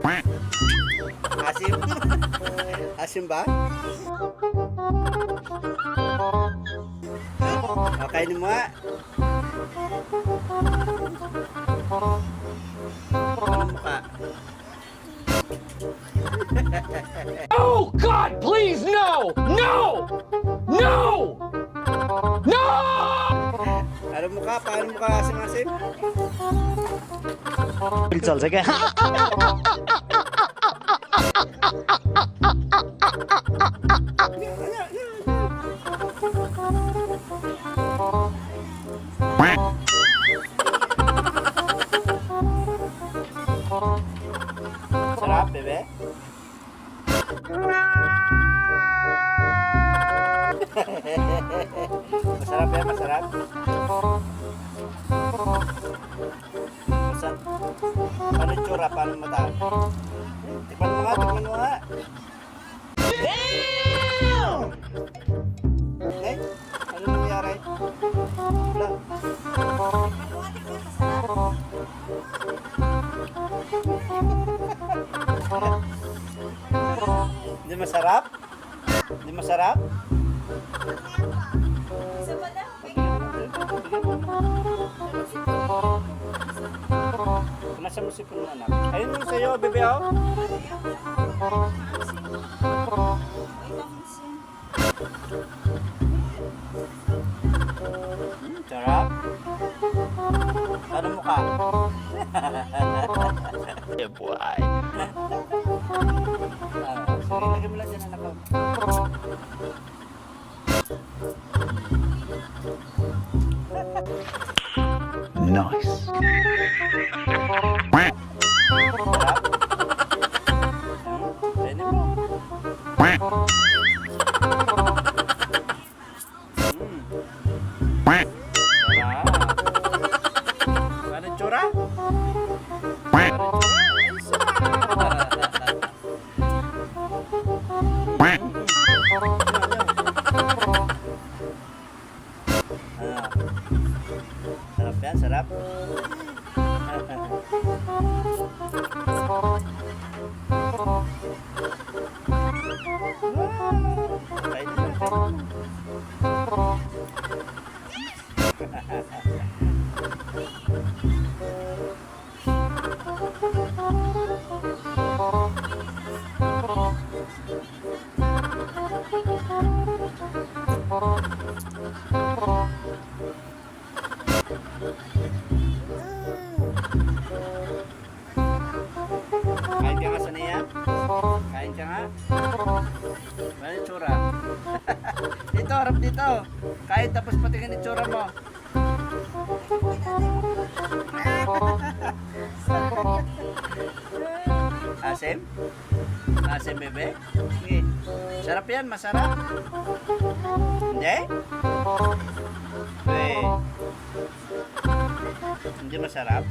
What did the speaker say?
Asim? Asim ba? Okay mo nga. Oh God, please, no! No! No! No! Ano mukha? Paano mukha asim-asim? चल सके Sarap, bebe? masarap yan, masarap. Masarap. Yung mata? Tikman mo nga, tikman mo nga. Eh, ano nangyari? Wala. Hindi masarap? Hindi masarap? Mo si Puno anak? Ayun yung sa'yo, bebe oh. Hmm, sarap. Ano mukha? Yeah, boy. Ah, sige, lagyan mo lang dyan anak ko. Nice. Sarap. Pwede mo. Hmm. Sarap. Ano tsura? Sarap yan, sarap. Kain na, Kain ka nga? Ano yung tsura? dito, harap dito. Kain tapos patingin yung tsura mo. Asim? Asim, bebe? Sige. Sarap yan, masarap. Hindi? Wait. Hindi masarap?